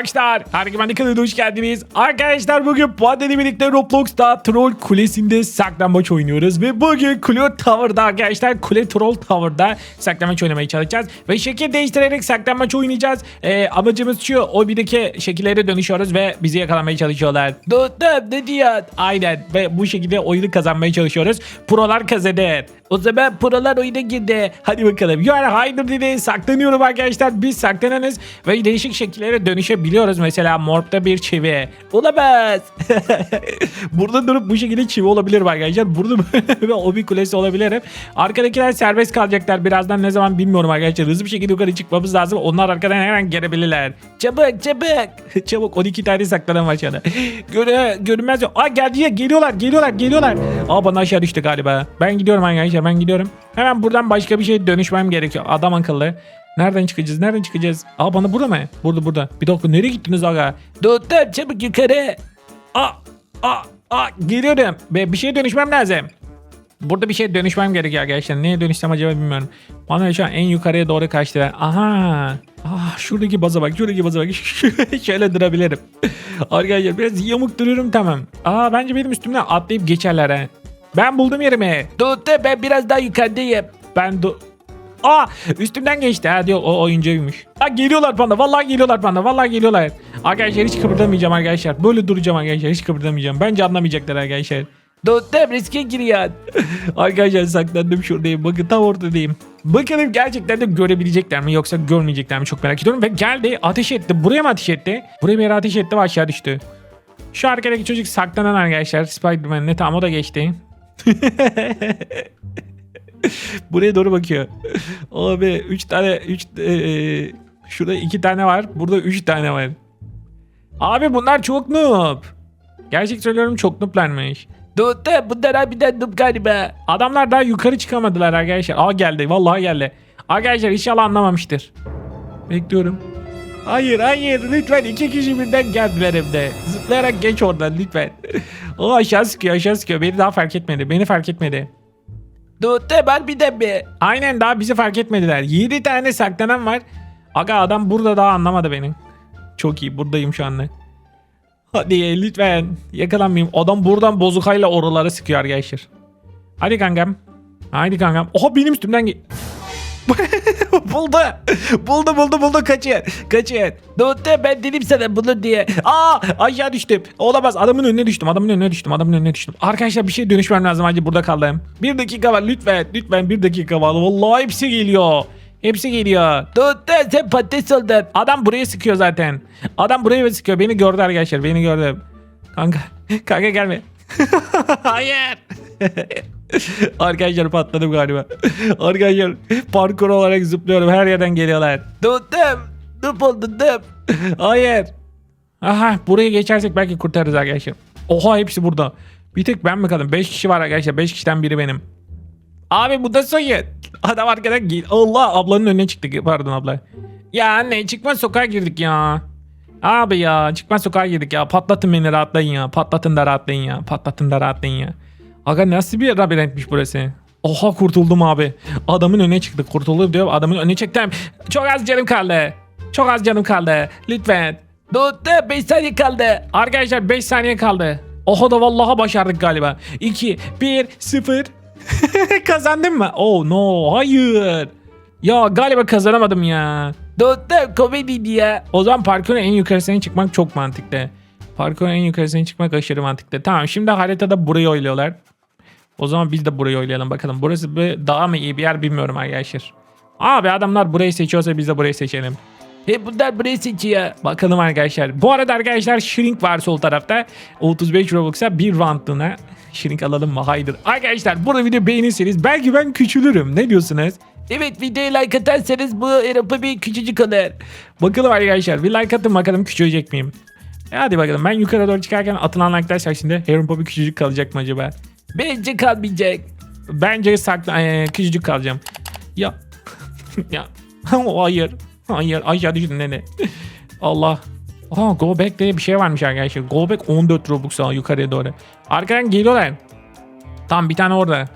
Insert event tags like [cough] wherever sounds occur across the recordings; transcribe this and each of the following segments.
arkadaşlar. Herkese kanalına hoş geldiniz. Arkadaşlar bugün Pandemi birlikte Roblox'ta Troll Kulesi'nde saklambaç oynuyoruz. Ve bugün Kule Tower'da arkadaşlar Kule Troll Tower'da saklambaç oynamaya çalışacağız. Ve şekil değiştirerek saklambaç oynayacağız. Ee, amacımız şu o birdeki şekillere dönüşüyoruz ve bizi yakalamaya çalışıyorlar. Dostum ne? Aynen ve bu şekilde oyunu kazanmaya çalışıyoruz. Prolar kazanır. O zaman prolar oyuna girdi. Hadi bakalım. Are hiding dedi. Saklanıyorum arkadaşlar. Biz saklananız ve değişik şekillere dönüşebiliyoruz. Mesela morpta bir çivi. Olamaz. [laughs] Burada durup bu şekilde çivi olabilirim arkadaşlar. Burada böyle ve o bir kulesi olabilirim. Arkadakiler serbest kalacaklar. Birazdan ne zaman bilmiyorum arkadaşlar. Hızlı bir şekilde yukarı çıkmamız lazım. Onlar arkadan her an gelebilirler. Çabuk çabuk. [laughs] çabuk 12 tane saklanan aşağıda. [laughs] Göre, görünmez yok. Aa geldi geliyorlar geliyorlar geliyorlar. Aa bana aşağı düştü galiba. Ben gidiyorum arkadaşlar ben gidiyorum. Hemen buradan başka bir şey dönüşmem gerekiyor. Adam akıllı. Nereden çıkacağız? Nereden çıkacağız? Aa bana burada mı? Burada burada. Bir dakika nereye gittiniz aga? Doktor çabuk yukarı. Aa aa aa geliyorum. Ve bir şeye dönüşmem lazım. Burada bir şey dönüşmem gerekiyor arkadaşlar. Neye dönüşsem acaba bilmiyorum. Bana şu an en yukarıya doğru kaçtı. Aha. Ah şuradaki baza bak. Şuradaki baza bak. [laughs] Şöyle durabilirim. arkadaşlar biraz yamuk duruyorum tamam. Aa bence benim üstümden atlayıp geçerler ha. Ben buldum yerimi. Tuttu ben biraz daha yukarıdayım. Ben do Aa üstümden geçti ha diyor o oyuncuymuş. Ha geliyorlar bana vallahi geliyorlar bana vallahi geliyorlar. Arkadaşlar hiç kıpırdamayacağım arkadaşlar. Böyle duracağım arkadaşlar hiç kıpırdamayacağım. Bence anlamayacaklar arkadaşlar. Dostum riske giriyor. arkadaşlar saklandım şuradayım. Bakın tam ortadayım. Bakalım gerçekten de görebilecekler mi yoksa görmeyecekler mi çok merak ediyorum. Ve geldi ateş etti. Buraya mı ateş etti? Buraya bir ateş etti ve aşağı düştü. Şu arkadaki çocuk saklanan arkadaşlar. Spider-Man ne tam o da geçti. [laughs] [laughs] Buraya doğru bakıyor. Abi 3 tane 3 şurada 2 tane var. Burada 3 tane var. Abi bunlar çok noob. Gerçek söylüyorum çok nooblarmış. Dostum bunlar harbiden noob galiba. Adamlar daha yukarı çıkamadılar arkadaşlar. Aa geldi vallahi geldi. Arkadaşlar inşallah anlamamıştır. Bekliyorum. Hayır hayır lütfen iki kişi birden hem de. Zıplayarak geç oradan lütfen. [laughs] o aşağı sıkıyor aşağı sıkıyor. Beni daha fark etmedi. Beni fark etmedi. Dostum harbiden mi? Aynen daha bizi fark etmediler. 7 tane saklanan var. Aga adam burada daha anlamadı beni. Çok iyi buradayım şu anda. Hadi lütfen yakalanmayayım. Adam buradan bozukayla oraları sıkıyor arkadaşlar. Hadi kankam. Hadi kankam. Oha benim üstümden [laughs] buldu. Buldu buldu buldu kaçın. Kaçın. Dostum ben dedim sana bulur diye. Aa aşağı düştüm. Olamaz adamın önüne düştüm. Adamın önüne düştüm. Adamın önüne düştüm. Arkadaşlar bir şey dönüşmem lazım. Hacı burada kaldım. Bir dakika var lütfen. Lütfen bir dakika var. Vallahi hepsi geliyor. Hepsi geliyor. Dostum sen patates oldun. Adam buraya sıkıyor zaten. Adam buraya sıkıyor. Beni gördü arkadaşlar. Beni gördü. Kanka. [laughs] Kanka gelme. [laughs] Hayır. [laughs] Arkadaşlar patladım galiba. [laughs] Arkadaşlar parkur olarak zıplıyorum. Her yerden geliyorlar. Dup oldun dup. Hayır. Aha buraya geçersek belki kurtarırız arkadaşlar. Oha hepsi burada. Bir tek ben mi kaldım? 5 kişi var arkadaşlar. 5 kişiden biri benim. Abi bu da soyut. Adam arkadan gel. Allah ablanın önüne çıktık. Pardon abla. Ya anne çıkmaz sokağa girdik ya. Abi ya çıkmaz sokağa girdik ya. Patlatın beni rahatlayın ya. Patlatın da rahatlayın ya. Patlatın da rahatlayın ya. Aga nasıl bir labirentmiş burası? Oha kurtuldum abi. Adamın önüne çıktık. Kurtuldum diyor. Adamın önüne çıktım. Çok az canım kaldı. Çok az canım kaldı. Lütfen. Dostum 5 saniye kaldı. Arkadaşlar 5 saniye kaldı. Oha da vallahi başardık galiba. 2, 1, 0. Kazandım mı? Oh no hayır. Ya galiba kazanamadım ya. Dostum komediydi ya. O zaman parkurun en yukarısına çıkmak çok mantıklı. Parkurun en yukarısına çıkmak aşırı mantıklı. Tamam şimdi haritada burayı oyluyorlar. O zaman biz de burayı oylayalım bakalım. Burası bir daha mı iyi bir yer bilmiyorum arkadaşlar. Abi adamlar burayı seçiyorsa biz de burayı seçelim. Hep bunlar burayı seçiyor. Bakalım arkadaşlar. Bu arada arkadaşlar Shrink var sol tarafta. 35 Robux'a bir roundluğuna. Shrink alalım mı? Hayır. Arkadaşlar burada video beğenirseniz belki ben küçülürüm. Ne diyorsunuz? Evet videoya like atarsanız bu Europa bir küçücük olur. Bakalım arkadaşlar bir like atın bakalım küçülecek miyim? E hadi bakalım ben yukarı doğru çıkarken atılan like'lar sayesinde Europa bir küçücük kalacak mı acaba? Bence kalmayacak. Bence sakla e, küçücük kalacağım. Ya. [laughs] ya. [laughs] Hayır. Hayır aşağı düştün nene. Allah. Aa go back diye bir şey varmış arkadaşlar. Go back 14 Robux al yukarıya doğru. Arkadan geliyorlar. Tam bir tane orada.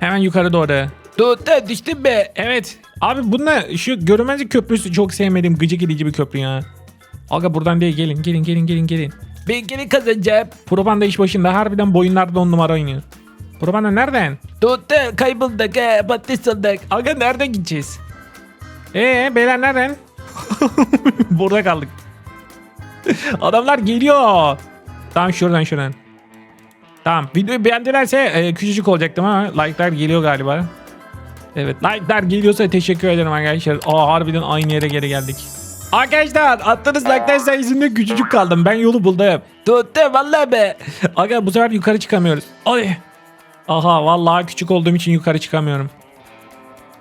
Hemen yukarı doğru. Doğru düştün mü? Evet. Abi bununla şu görünmezlik köprüsü çok sevmediğim gıcık edici bir köprü ya. Aga buradan değil gelin gelin gelin gelin gelin. Ben gene kazanacağım. Probanda iş başında harbiden boyunlarda on numara oynuyor. Probanda nereden? Tuttu kaybolduk he patates olduk. Aga nereden gideceğiz? Ee beyler nereden? [laughs] Burada kaldık. Adamlar geliyor. Tamam şuradan şuradan. Tamam videoyu beğendilerse e, küçücük olacaktım ama like'lar geliyor galiba. Evet like'lar geliyorsa teşekkür ederim arkadaşlar. Aa harbiden aynı yere geri geldik. Arkadaşlar attığınız like'lar sayesinde küçücük kaldım. Ben yolu buldum. Tuttu vallahi be. Aga bu sefer yukarı çıkamıyoruz. Ay. Aha vallahi küçük olduğum için yukarı çıkamıyorum.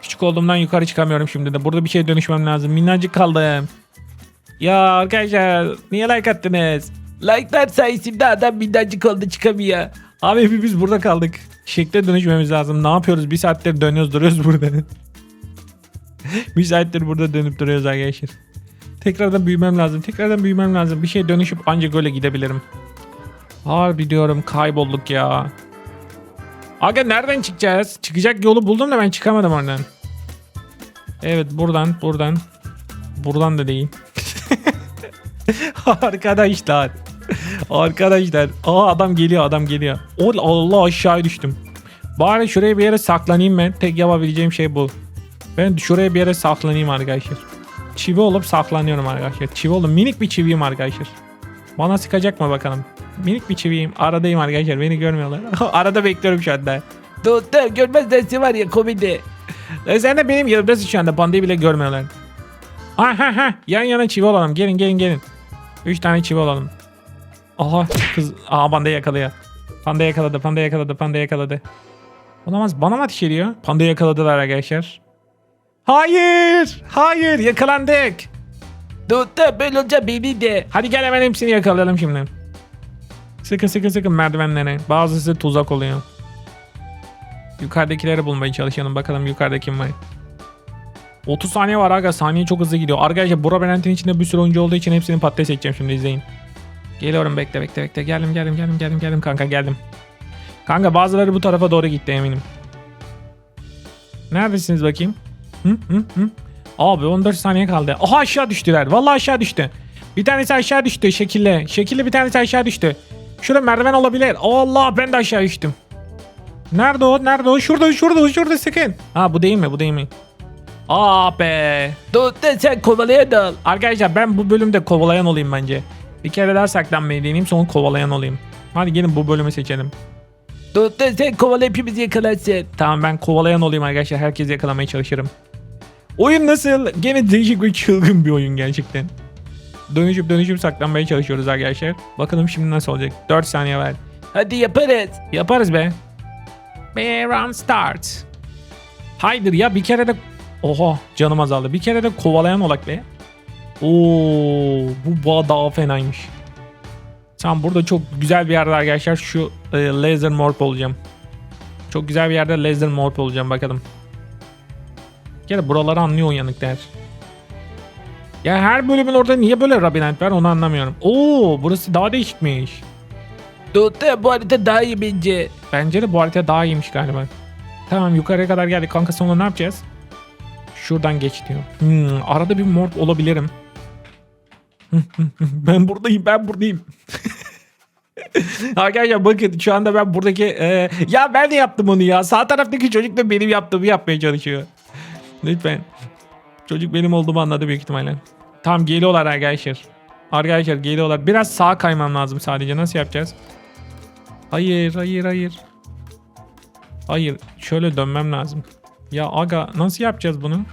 Küçük olduğumdan yukarı çıkamıyorum şimdi de. Burada bir şey dönüşmem lazım. Minnacık kaldım. Ya arkadaşlar niye like attınız? Like'lar sayesinde adam minnacık oldu çıkamıyor. Abi hepimiz burada kaldık. Şekle dönüşmemiz lazım. Ne yapıyoruz? Bir saattir dönüyoruz duruyoruz burada. [laughs] bir saattir burada dönüp duruyoruz arkadaşlar. Tekrardan büyümem lazım. Tekrardan büyümem lazım. Bir şey dönüşüp ancak öyle gidebilirim. Harbi diyorum kaybolduk ya. Aga nereden çıkacağız? Çıkacak yolu buldum da ben çıkamadım oradan. Evet buradan buradan. Buradan da değil. [laughs] Arkadaşlar. Arkadaşlar. Aa adam geliyor adam geliyor. Allah aşağı düştüm. Bari şuraya bir yere saklanayım ben. Tek yapabileceğim şey bu. Ben şuraya bir yere saklanayım arkadaşlar. Çivi olup saklanıyorum arkadaşlar. Çivi oldum. Minik bir çiviyim arkadaşlar. Bana sıkacak mı bakalım. Minik bir çiviyim. Aradayım arkadaşlar. Beni görmüyorlar. [laughs] Arada bekliyorum şu anda. Tuttu görmezlerse var ya komedi. E sen de benim yanımdasın şu anda. Pandayı bile görmüyorlar. Aha ha. Yan yana çivi olalım. Gelin gelin gelin. Üç tane çivi olalım. Aha kız. Aha panda yakalıyor. Panda yakaladı. Panda yakaladı. Panda yakaladı. Olamaz. Bana mı ateş ediyor? Panda yakaladılar arkadaşlar. Hayır. Hayır. Yakalandık. Tuttu böyle olunca beni de. Hadi gel hemen hepsini yakalayalım şimdi. Sıkın sıkın sıkın merdivenlere. Bazısı tuzak oluyor. Yukarıdakileri bulmaya çalışalım. Bakalım yukarıda kim var. 30 saniye var aga. Saniye çok hızlı gidiyor. Arkadaşlar Bora Brent'in içinde bir sürü oyuncu olduğu için hepsini patates edeceğim şimdi izleyin. Geliyorum bekle bekle bekle. Geldim geldim geldim geldim geldim kanka geldim. Kanka bazıları bu tarafa doğru gitti eminim. Neredesiniz bakayım? Hı hı hı. Abi 14 saniye kaldı. Aha aşağı düştüler. Vallahi aşağı düştü. Bir tanesi aşağı düştü şekilli. Şekilli bir tanesi aşağı düştü. Şurada merdiven olabilir. Allah ben de aşağı düştüm. Nerede o? Nerede o? Şurada şurada şurada sakın. Ha bu değil mi? Bu değil mi? Aa be. Tuttu sen kovalayan ol. Arkadaşlar ben bu bölümde kovalayan olayım bence. Bir kere daha saklanmayı deneyeyim sonra kovalayan olayım. Hadi gelin bu bölümü seçelim. Tuttu sen kovala hepimizi yakalarsın. Tamam ben kovalayan olayım arkadaşlar. Herkesi yakalamaya çalışırım. Oyun nasıl? Gene değişik ve çılgın bir oyun gerçekten. Dönüşüp dönüşüp saklanmaya çalışıyoruz arkadaşlar. Bakalım şimdi nasıl olacak. 4 saniye var. Hadi yaparız. Yaparız be. Be round start. Haydır ya bir kere de... Oha canım azaldı. Bir kere de kovalayan olak be. Oo bu bağ daha fenaymış. Tamam burada çok güzel bir yerde arkadaşlar şu e, laser morph olacağım. Çok güzel bir yerde laser morph olacağım bakalım. Bir kere buraları anlıyor uyanıklar. Ya her bölümün orada niye böyle labirent var onu anlamıyorum. Oo burası daha değişikmiş. Tuttu bu harita daha iyi bence. Bence de bu harita daha iyiymiş galiba. Tamam yukarıya kadar geldik. Kanka sonra ne yapacağız? Şuradan geç diyor. Hmm, arada bir morp olabilirim. [laughs] ben buradayım ben buradayım. [laughs] Arkadaşlar bakın şu anda ben buradaki e, ya ben de yaptım onu ya. Sağ taraftaki çocuk da benim yaptığımı yapmaya çalışıyor. Lütfen. Çocuk benim olduğumu anladı büyük ihtimalle. Tamam geliyorlar arkadaşlar. Arkadaşlar geliyorlar. Biraz sağa kaymam lazım sadece. Nasıl yapacağız? Hayır, hayır, hayır. Hayır, şöyle dönmem lazım. Ya aga nasıl yapacağız bunu?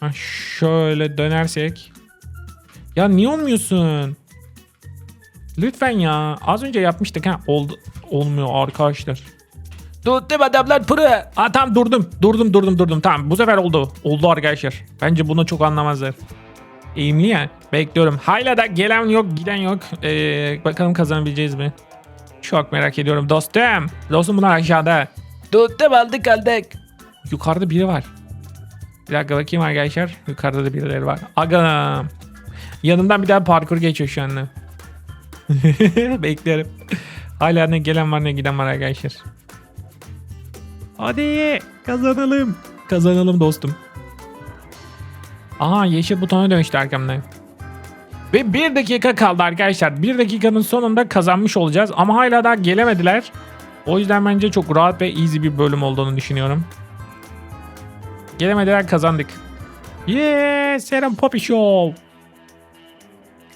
Ha, şöyle dönersek. Ya niye olmuyorsun? Lütfen ya. Az önce yapmıştık ha. Oldu. Olmuyor arkadaşlar. Tuttum adamlar pro. Ha tamam durdum. Durdum durdum durdum. Tamam bu sefer oldu. Oldu arkadaşlar. Bence bunu çok anlamazlar. Eğimli ya. Bekliyorum. Hala da gelen yok giden yok. Ee, bakalım kazanabileceğiz mi? Çok merak ediyorum dostum. Dostum bunlar aşağıda. Tuttum aldık aldık. Yukarıda biri var. Bir dakika bakayım arkadaşlar. Yukarıda da birileri var. Aga. Yanımdan bir daha parkur geçiyor şu anda. [laughs] Bekliyorum. Hala ne gelen var ne giden var arkadaşlar. Hadi kazanalım. Kazanalım dostum. Aha yeşil butona dönüştü arkamdan. Ve bir dakika kaldı arkadaşlar. Bir dakikanın sonunda kazanmış olacağız. Ama hala daha gelemediler. O yüzden bence çok rahat ve easy bir bölüm olduğunu düşünüyorum. Gelemediler kazandık. Yeah, Serum Poppy Show.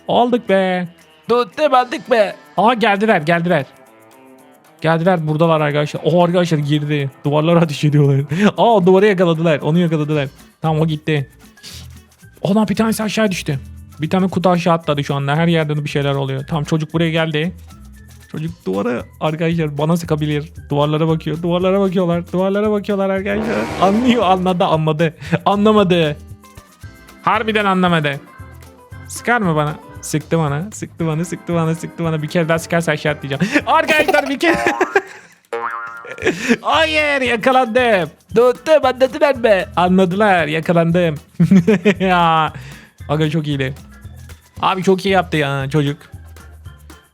Aldık be. Tuttum aldık be. Aa geldiler geldiler. Geldiler buradalar arkadaşlar. O arkadaşlar girdi. Duvarlara ateş ediyorlar. [laughs] Aa duvarı yakaladılar. Onu yakaladılar. Tamam o gitti. Ona bir tanesi aşağı düştü. Bir tane kutu aşağı atladı şu anda. Her yerde bir şeyler oluyor. Tamam çocuk buraya geldi. Çocuk duvara arkadaşlar bana sıkabilir. Duvarlara bakıyor. Duvarlara bakıyorlar. Duvarlara bakıyorlar arkadaşlar. Anlıyor anladı anladı. Anlamadı. Harbiden anlamadı. Sıkar mı bana? Sıktı bana. Sıktı bana. Sıktı bana. Sıktı bana. Bir kere daha sıkarsa aşağı atlayacağım. [laughs] Arkadaşlar bir kere. [laughs] Hayır yakalandım. Tuttum anladılar be. Anladılar yakalandım. [laughs] ya. Aga çok iyiydi. Abi çok iyi yaptı ya çocuk.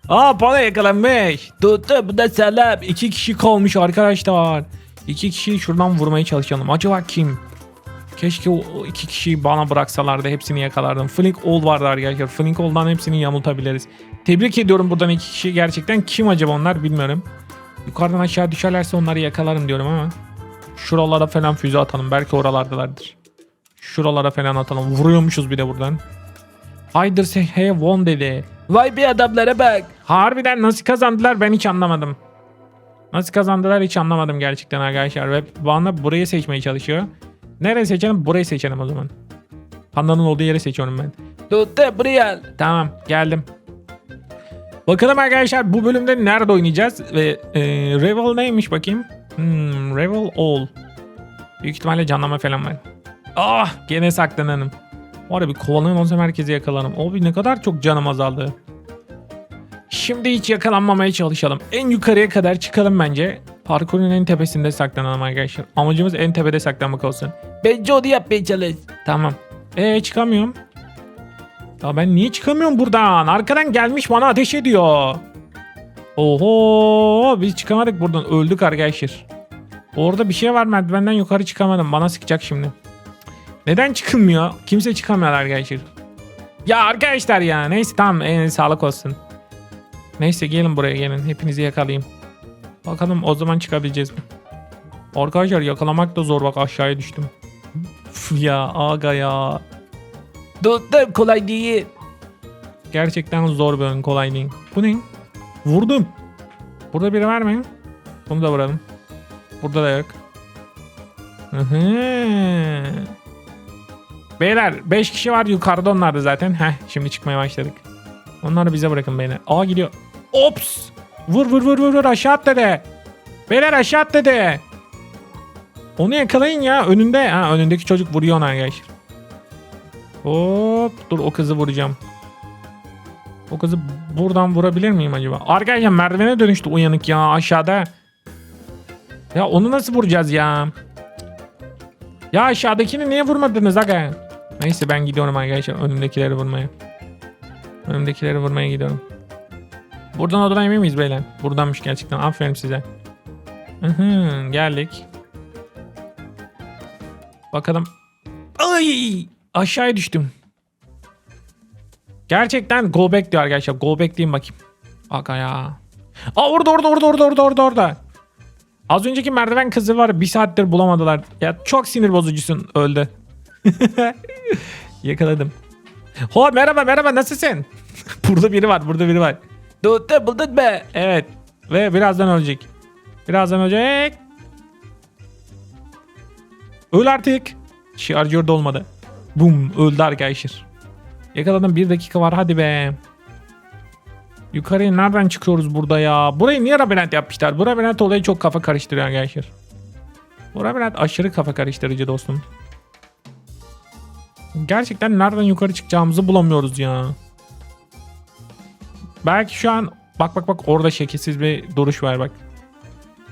Aa bana yakalanmış. Tuttum bu da sağlam. İki kişi kalmış arkadaşlar. İki kişiyi şuradan vurmaya çalışalım. Acaba kim? Keşke o iki kişiyi bana bıraksalardı hepsini yakalardım. Flink All vardı arkadaşlar. Flink All'dan hepsini yamultabiliriz. Tebrik ediyorum buradan iki kişi. Gerçekten kim acaba onlar bilmiyorum. Yukarıdan aşağı düşerlerse onları yakalarım diyorum ama. Şuralara falan füze atalım. Belki oralardalardır. Şuralara falan atalım. Vuruyormuşuz bir de buradan. Haydır say hey won dedi. Vay be adamlara bak. Harbiden nasıl kazandılar ben hiç anlamadım. Nasıl kazandılar hiç anlamadım gerçekten arkadaşlar. Ve bana burayı seçmeye çalışıyor. Nereye seçelim? Burayı seçelim o zaman. Pandanın olduğu yeri seçiyorum ben. Tuttum buraya. Tamam geldim. Bakalım arkadaşlar bu bölümde nerede oynayacağız? Ve e, Revel neymiş bakayım? Hmm, Revel All. Büyük ihtimalle canlama falan var. Ah gene saklananım. Var ya bir kovalayan olsam herkesi yakalarım. Abi ne kadar çok canım azaldı. Şimdi hiç yakalanmamaya çalışalım. En yukarıya kadar çıkalım bence. Parkurun en tepesinde saklanalım arkadaşlar. Amacımız en tepede saklanmak olsun. Bence onu yapmaya çalış. Tamam. Ee çıkamıyorum. Ya ben niye çıkamıyorum buradan? Arkadan gelmiş bana ateş ediyor. Oho biz çıkamadık buradan. Öldük arkadaşlar. Orada bir şey var merdivenden yukarı çıkamadım. Bana sıkacak şimdi. Neden çıkılmıyor? Kimse çıkamıyor arkadaşlar. Ya arkadaşlar ya. Neyse tamam en sağlık olsun. Neyse gelin buraya gelin. Hepinizi yakalayayım. Bakalım o zaman çıkabileceğiz mi? Arkadaşlar yakalamak da zor bak aşağıya düştüm. Üf ya aga ya. Tuttum kolay değil. Gerçekten zor bir oyun kolay değil. Bu ne? Vurdum. Burada biri var mı? Bunu da vuralım. Burada da yok. Hı hı. Beyler 5 kişi var yukarıda onlar da zaten. Heh şimdi çıkmaya başladık. Onları bize bırakın beyler. Aa gidiyor. Ops. Vur vur vur vur vur aşağı at dedi. Beyler aşağı at dedi. Onu yakalayın ya önünde. Ha önündeki çocuk vuruyor ona arkadaşlar. Hop dur o kızı vuracağım. O kızı buradan vurabilir miyim acaba? Arkadaşlar merdivene dönüştü uyanık ya aşağıda. Ya onu nasıl vuracağız ya? Ya aşağıdakini niye vurmadınız aga? Neyse ben gidiyorum arkadaşlar önümdekileri vurmaya. Önümdekileri vurmaya gidiyorum. Buradan odadan emin miyiz beyler? Buradanmış gerçekten aferin size. Hı, geldik. Bakalım. Ay! Aşağıya düştüm. Gerçekten go back diyor arkadaşlar. Go back diyeyim bakayım. Aga ya. Aa orada orada orada orada orada orada orada. Az önceki merdiven kızı var. Bir saattir bulamadılar. Ya çok sinir bozucusun. Öldü. [laughs] Yakaladım. Ho merhaba merhaba nasılsın? [laughs] burada biri var burada biri var. Tuttum buldun be. Evet. Ve birazdan ölecek. Birazdan ölecek. Öl artık. Şarjör dolmadı. Bum öldü arkadaşlar. Yakaladım bir dakika var hadi be. Yukarıya nereden çıkıyoruz burada ya? Burayı niye labirent yapmışlar? Bu labirent olayı çok kafa karıştırıyor arkadaşlar. Bu labirent aşırı kafa karıştırıcı dostum. Gerçekten nereden yukarı çıkacağımızı bulamıyoruz ya. Belki şu an bak bak bak orada şekilsiz bir duruş var bak.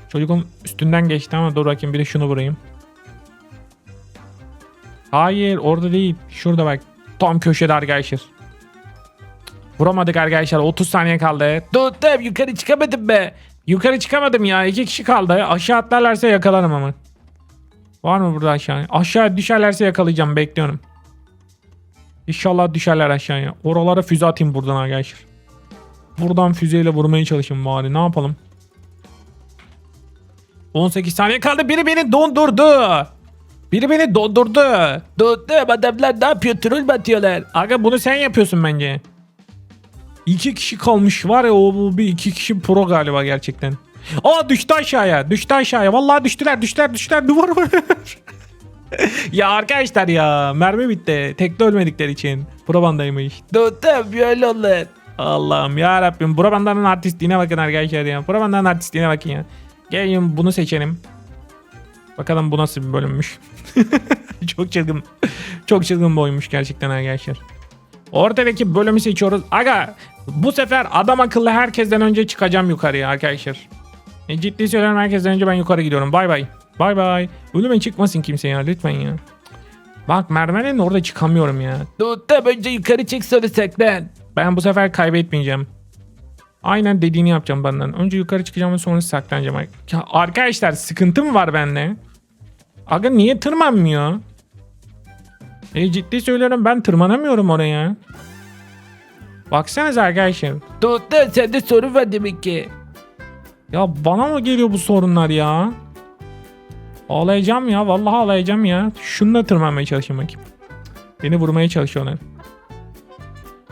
Çocuğun üstünden geçti ama dur bakayım bir de şunu vurayım. Hayır orada değil. Şurada bak. Tam köşede arkadaşlar. Vuramadık arkadaşlar. 30 saniye kaldı. Tuttum yukarı çıkamadım be. Yukarı çıkamadım ya. iki kişi kaldı. Aşağı atlarlarsa yakalarım ama. Var mı burada aşağı? Aşağı düşerlerse yakalayacağım. Bekliyorum. İnşallah düşerler aşağıya. Oralara füze atayım buradan arkadaşlar. Buradan füzeyle vurmaya çalışayım bari. Ne yapalım? 18 saniye kaldı. Biri beni dondurdu. Biri beni dondurdu. Dostum adamlar ne yapıyor? Troll mü atıyorlar? Aga bunu sen yapıyorsun bence. İki kişi kalmış var ya o bir iki kişi pro galiba gerçekten. Aa düştü aşağıya. Düştü aşağıya. Vallahi düştüler düştüler düştüler. Duvar var. [laughs] [laughs] ya arkadaşlar ya mermi bitti. Tekte ölmedikleri için. Pro bandaymış. Dostum böyle olur. Allah'ım ya Rabbim. Pro bandanın artistliğine bakın arkadaşlar ya. Pro bandanın artistliğine bakın ya. Gelin bunu seçelim. Bakalım bu nasıl bir bölümmüş. [laughs] Çok çılgın. Çok çılgın bir oyunmuş gerçekten arkadaşlar. Ortadaki bölümü seçiyoruz. Aga bu sefer adam akıllı herkesten önce çıkacağım yukarıya arkadaşlar. E, ciddi söylüyorum herkesten önce ben yukarı gidiyorum. Bay bay. Bay bay. Ölüme çıkmasın kimse ya lütfen ya. Bak merdivenin orada çıkamıyorum ya. Dostum önce yukarı çık sonra saklan. Ben bu sefer kaybetmeyeceğim. Aynen dediğini yapacağım benden. Önce yukarı çıkacağım ve sonra saklanacağım. Ya arkadaşlar sıkıntı mı var bende? Aga niye tırmanmıyor? E ciddi söylüyorum ben tırmanamıyorum oraya. Baksanıza arkadaşlar. Dostum sende sorun var demek ki. Ya bana mı geliyor bu sorunlar ya? Ağlayacağım ya. Vallahi ağlayacağım ya. Şununla tırmanmaya çalışayım bakayım. Beni vurmaya çalışıyorlar.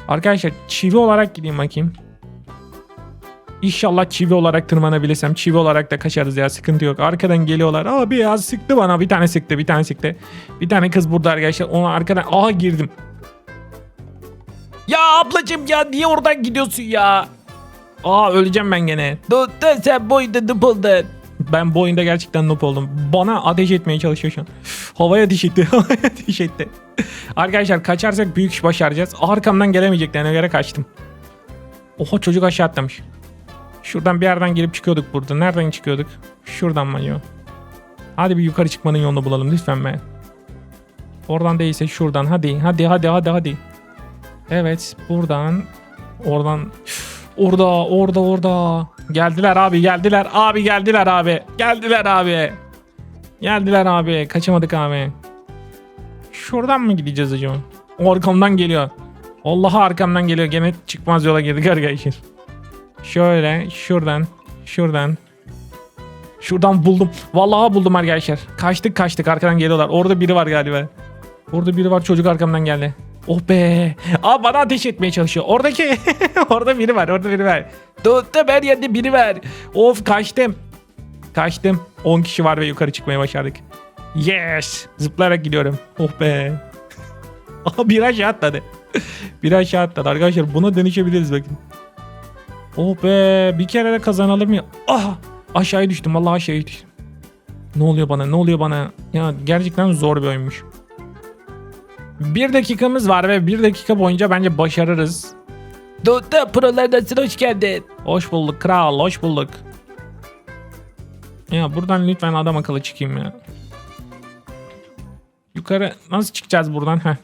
Arkadaşlar çivi olarak gideyim bakayım. İnşallah çivi olarak tırmanabilirsem. Çivi olarak da kaçarız ya sıkıntı yok. Arkadan geliyorlar. Abi ya sıktı bana. Bir tane sıktı bir tane sıktı. Bir tane kız burada arkadaşlar. Ona arkadan aha girdim. Ya ablacım ya niye oradan gidiyorsun ya? Aa öleceğim ben gene. Dostum sen boyunda dıp oldun. Ben bu oyunda gerçekten noob oldum. Bana ateş etmeye çalışıyor şu an. Havaya ateş etti. [laughs] Havaya ateş etti. Arkadaşlar kaçarsak büyük iş başaracağız. Arkamdan gelemeyeceklerine göre kaçtım. Oha çocuk aşağı atlamış. Şuradan bir yerden girip çıkıyorduk burada. Nereden çıkıyorduk? Şuradan mı acaba? Hadi bir yukarı çıkmanın yolunu bulalım lütfen be. Oradan değilse şuradan. Hadi hadi hadi hadi hadi. Evet buradan. Oradan. Orada orada orada. Geldiler abi geldiler abi geldiler abi. Geldiler abi. Geldiler abi. Kaçamadık abi. Şuradan mı gideceğiz acaba? Arkamdan geliyor. Allah'a arkamdan geliyor. Gene çıkmaz yola girdik arkadaşlar. Şöyle şuradan şuradan. Şuradan buldum. Vallahi buldum arkadaşlar. Kaçtık kaçtık arkadan geliyorlar. Orada biri var galiba. Orada biri var çocuk arkamdan geldi. Oh be. Aa bana ateş etmeye çalışıyor. Oradaki [laughs] orada biri var. Orada biri var. Dostum her yerde biri var. Of kaçtım. Kaçtım. 10 kişi var ve yukarı çıkmayı başardık. Yes. Zıplayarak gidiyorum. Oh be. [laughs] Aha bir aşağı atladı. [laughs] bir aşağı atladı. Arkadaşlar buna dönüşebiliriz bakın. Oh be. Bir kere de kazanalım ya. Ah. Aşağıya düştüm. Vallahi aşağıya düştüm. Ne oluyor bana? Ne oluyor bana? Ya gerçekten zor bir oyunmuş. Bir dakikamız var ve bir dakika boyunca bence başarırız. Dostum prolardasın hoş geldin. Hoş bulduk kral, hoş bulduk. Ya buradan lütfen adam akıllı çıkayım ya. Yukarı nasıl çıkacağız buradan? Heh.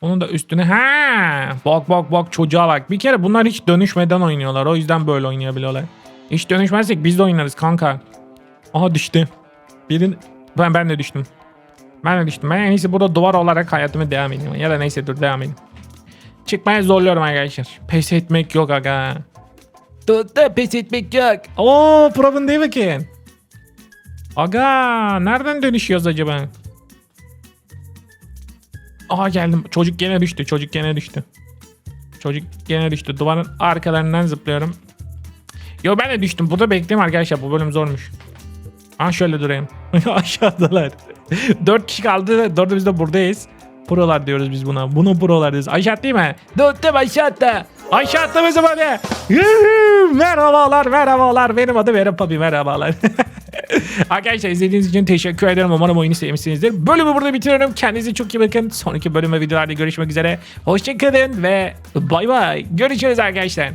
Onun da üstüne ha bak bak bak çocuğa bak. Bir kere bunlar hiç dönüşmeden oynuyorlar. O yüzden böyle oynayabiliyorlar. Hiç dönüşmezsek biz de oynarız kanka. Aha düştü. Birin ben ben de düştüm. Ben de düştüm. Ben en iyisi burada duvar olarak hayatımı devam edeyim. Ya da neyse dur devam edeyim. Çıkmaya zorluyorum arkadaşlar. Pes etmek yok aga. Dostum pes etmek yok. Oo problem değil bakın. Aga nereden dönüşüyoruz acaba? Aha geldim. Çocuk gene düştü. Çocuk gene düştü. Çocuk gene düştü. Duvarın arkalarından zıplıyorum. Yo ben de düştüm. Burada bekleyeyim arkadaşlar. Bu bölüm zormuş. Ha şöyle durayım. [laughs] Aşağıdalar. Dört kişi kaldı. Dördümüz de buradayız. Prolar diyoruz biz buna. Bunu prolar diyoruz. Aşağı değil mi? Dostum aşağıda. Aşağı atlaması hadi. Merhabalar merhabalar. Benim adım Eren Papi merhabalar. [laughs] Arkadaşlar izlediğiniz için teşekkür ederim. Umarım oyunu sevmişsinizdir. Bölümü burada bitiriyorum. Kendinize çok iyi bakın. Sonraki bölüm ve videolarda görüşmek üzere. Hoşçakalın ve bay bay. Görüşürüz arkadaşlar.